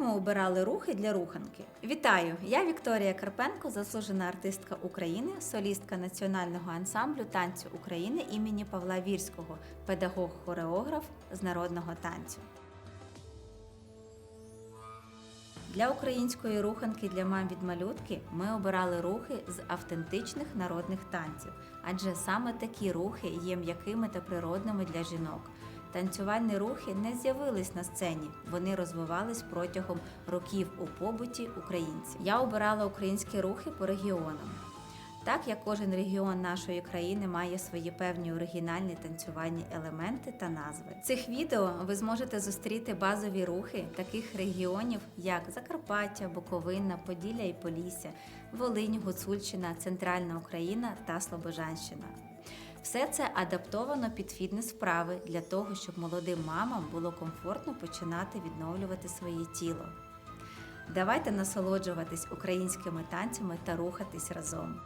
Ми обирали рухи для руханки? Вітаю! Я Вікторія Карпенко, заслужена артистка України, солістка національного ансамблю танцю України імені Павла Вірського, педагог-хореограф з народного танцю. Для української руханки для мам від малютки ми обирали рухи з автентичних народних танців, адже саме такі рухи є м'якими та природними для жінок. Танцювальні рухи не з'явились на сцені, вони розвивались протягом років у побуті українців. Я обирала українські рухи по регіонам. Так як кожен регіон нашої країни має свої певні оригінальні танцювальні елементи та назви. Цих відео ви зможете зустріти базові рухи таких регіонів, як Закарпаття, Буковина, Поділля і Полісся, Волинь, Гуцульщина, Центральна Україна та Слобожанщина. Все це адаптовано під фітнес вправи для того, щоб молодим мамам було комфортно починати відновлювати своє тіло. Давайте насолоджуватись українськими танцями та рухатись разом.